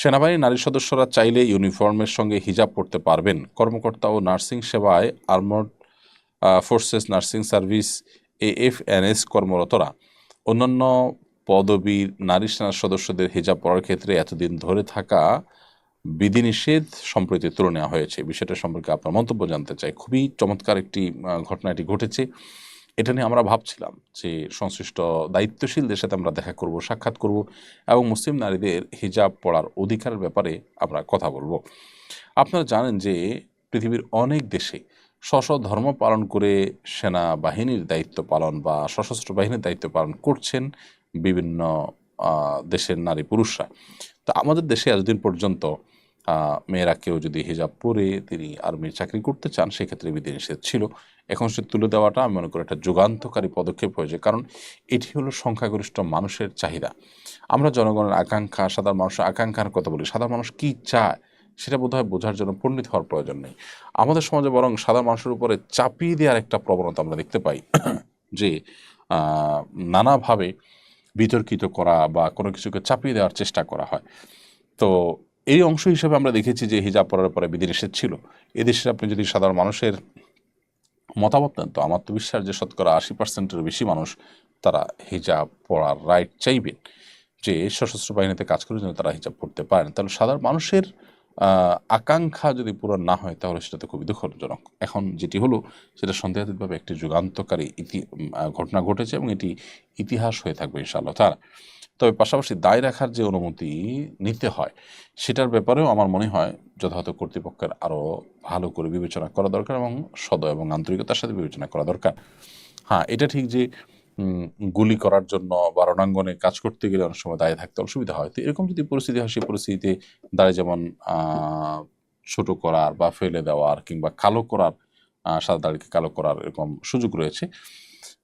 সেনাবাহিনীর নারী সদস্যরা চাইলে ইউনিফর্মের সঙ্গে হিজাব পড়তে পারবেন। কর্মকর্তা ও নার্সিং সেবায় armed forces nursing service, AFNS কর্মরতরা। অন্যান্য পদবীর নারী সেনা সদস্যদের হিজাব পড়ার ক্ষেত্রে এতদিন ধরে থাকা বিধিনিষেধ সম্প্রতি তুলে নেওয়া হয়েছে। বিষয়টা সম্পর্কে আপনার মন্তব্য জানতে চাই। খুবই চমৎকার একটি ঘটনা এটি ঘটেছে। এটা নিয়ে আমরা ভাবছিলাম যে সংশ্লিষ্ট দায়িত্বশীলদের সাথে আমরা দেখা করব সাক্ষাৎ করব এবং মুসলিম নারীদের হিজাব পড়ার অধিকারের ব্যাপারে আমরা কথা বলব। আপনারা জানেন যে পৃথিবীর অনেক দেশে স্ব স্ব ধর্ম পালন করে সেনাবাহিনীর দায়িত্ব পালন বা সশস্ত্র বাহিনীর দায়িত্ব পালন করছেন বিভিন্ন দেশের নারী পুরুষরা। তো আমাদের দেশে এতদিন পর্যন্ত আহ, মেয়েরা কেউ যদি হিজাব পরে তিনি আর্মির চাকরি করতে চান, সেক্ষেত্রে বিধিনিষেধ ছিল। এখন সে তুলে দেওয়াটা আমি মনে করি একটা যুগান্তকারী পদক্ষেপ হয়েছে, কারণ এটি হলো সংখ্যাগরিষ্ঠ মানুষের চাহিদা। আমরা জনগণের আকাঙ্ক্ষা, সাধারণ মানুষের আকাঙ্ক্ষার কথা বলি, সাধারণ মানুষ কি চায় সেটা বোধহয় বোঝার জন্য পণ্ডিত হওয়ার প্রয়োজন নেই। আমাদের সমাজে বরং সাধারণ মানুষের উপরে চাপিয়ে দেওয়ার একটা প্রবণতা আমরা দেখতে পাই, যে নানাভাবে বিতর্কিত করা বা কোনো কিছুকে চাপিয়ে দেওয়ার চেষ্টা করা হয়। তো এই অংশ হিসেবে আমরা দেখেছি যে হিজাব পরার পরে বিধিনিষেধ ছিল। এদেশে আপনি যদি সাধারণ মানুষের মতামত নেন, তো আমার তো বিশ্বাস যে শতকরা আশি পার্সেন্টের বেশি মানুষ তারা হিজাব পরার রাইট চাইবেন যে সশস্ত্র বাহিনীতে কাজ করে যেন তারা হিজাব পড়তে পারেন। তাহলে সাধারণ মানুষের আকাঙ্ক্ষা যদি পূরণ না হয়, তাহলে সেটা তো খুবই দুঃখজনক। এখন যেটি হলো, সেটা সন্দেহাতীতভাবে একটি যুগান্তকারী ইতি ঘটনা ঘটেছে এবং এটি ইতিহাস হয়ে থাকবে ইনশাআল্লাহ তারা তবে পাশাপাশি দায় রাখার যে অনুমতি নিতে হয়, সেটার ব্যাপারেও আমার মনে হয় যথাযথ কর্তৃপক্ষের আরও ভালো করে বিবেচনা করা দরকার এবং সদ এবং আন্তরিকতার সাথে বিবেচনা করা দরকার। হ্যাঁ এটা ঠিক যে গুলি করার জন্য বা রণাঙ্গনে কাজ করতে গেলে অনেক সময় দায় থাকতে অসুবিধা হয়। তো এরকম যদি পরিস্থিতি হয়, সেই পরিস্থিতিতে দাঁড়িয়ে যেমন ছোট করার বা ফেলে দেওয়ার কিংবা কালো করার সাদা দাড়িকে কালো করার এরকম সুযোগ রয়েছে।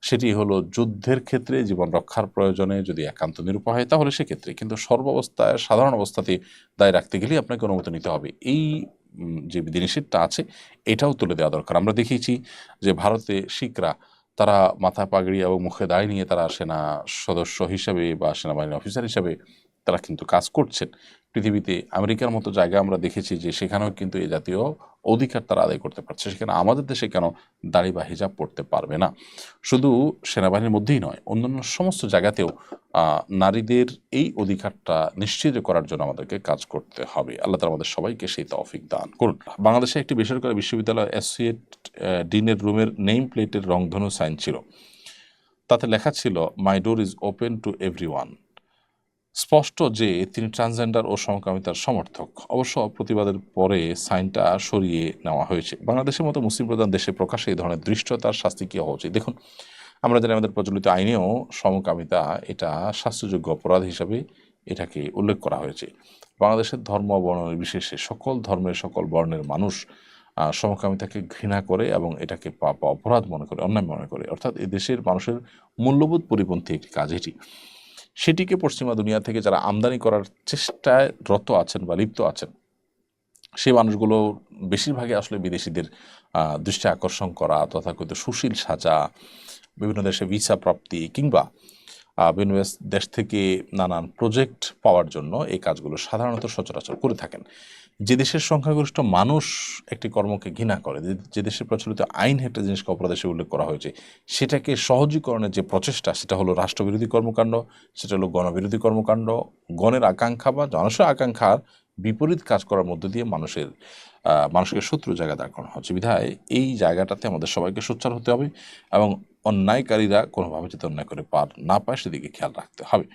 সেটি হলো যুদ্ধের ক্ষেত্রে জীবন রক্ষার প্রয়োজনে যদি একান্ত নিরূপা হয়, তাহলে সেক্ষেত্রে কিন্তু সর্বাবস্থায়, সাধারণ অবস্থাতে দায় রাখতে গেলেই আপনাকে অনুমতি নিতে হবে। এই যে বিধিনিষেধটা আছে, এটাও তুলে দেওয়া দরকার। আমরা দেখেছি যে ভারতে শিখরা, তারা মাথা পাগড়ি এবং মুখে দায় নিয়ে তারা সেনা সদস্য হিসাবে বা সেনাবাহিনীর অফিসার হিসাবে তারা কিন্তু কাজ করছেন। পৃথিবীতে আমেরিকার মতো জায়গা আমরা দেখেছি যে সেখানেও কিন্তু এই জাতীয় অধিকার তারা আদায় করতে পারছে, সেখানে আমাদের দেশে কেন দাড়ি বা হিজাব পড়তে পারবে না? শুধু সেনাবাহিনীর মধ্যেই নয়, অন্যান্য সমস্ত জায়গাতেও নারীদের এই অধিকারটা নিশ্চিত করার জন্য আমাদেরকে কাজ করতে হবে। আল্লাহ তালা আমাদের সবাইকে সেই তৌফিক দান করুন। বাংলাদেশে একটি বেসরকারি বিশ্ববিদ্যালয় অ্যাসোসিয়েট ডিনের রুমের নেম প্লেটের রংধনু সাইন ছিল। তাতে লেখা ছিল, my door is open to every স্পষ্ট যে তিনি ট্রান্সজেন্ডার ও সমকামিতার সমর্থক। অবশ্য প্রতিবাদের পরে সাইনটা সরিয়ে নেওয়া হয়েছে। বাংলাদেশের মতো মুসলিম প্রধান দেশে প্রকাশে এই ধরনের দৃষ্টতার শাস্তি কী হওয়া উচিত? দেখুন, আমরা জানি আমাদের প্রচলিত আইনেও সমকামিতা এটা শাস্তিযোগ্য অপরাধ হিসাবে এটাকে উল্লেখ করা হয়েছে। বাংলাদেশের ধর্ম বর্ণ বিশেষে সকল ধর্মের সকল বর্ণের মানুষ সমকামিতাকে ঘৃণা করে এবং এটাকে পাপ অপরাধ মনে করে, অন্যায় মনে করে। অর্থাৎ এই দেশের মানুষের মূল্যবোধ পরিপন্থী একটি কাজ এটি। সেটিকে পশ্চিমা দুনিয়া থেকে যারা আমদানি করার চেষ্টায় রত আছেন বা লিপ্ত আছেন, সেই মানুষগুলো বেশিরভাগই আসলে বিদেশিদের দৃষ্টি আকর্ষণ করা তথাকথিত সুশীল সাজা, বিভিন্ন দেশে ভিসা প্রাপ্তি কিংবা বিভিন্ন দেশ থেকে নানান প্রজেক্ট পাওয়ার জন্য এই কাজগুলো সাধারণত সচরাচর করে থাকেন। যে দেশের সংখ্যাগরিষ্ঠ মানুষ একটি কর্মকে ঘৃণা করে, যে- দেশের প্রচলিত আইন একটা জিনিসকে অপরাধে উল্লেখ করা হয়েছে, সেটাকে সহজীকরণের যে প্রচেষ্টা, সেটা হলো রাষ্ট্রবিরোধী কর্মকাণ্ড, সেটা হলো গণবিরোধী কর্মকাণ্ড, গণের আকাঙ্ক্ষা বা জনসের আকাঙ্ক্ষার বিপরীত কাজ করার মধ্য দিয়ে মানুষের মানুষকে শত্রু জায়গা দাঁড় করানো হচ্ছে। বিধায় এই জায়গাটাতে আমাদের সবাইকে সোচ্চার হতে হবে এবং অন্যায়কারীরা কোনোভাবে যাতে অন্যায় করে পার না পায়, সেদিকে খেয়াল রাখতে হবে।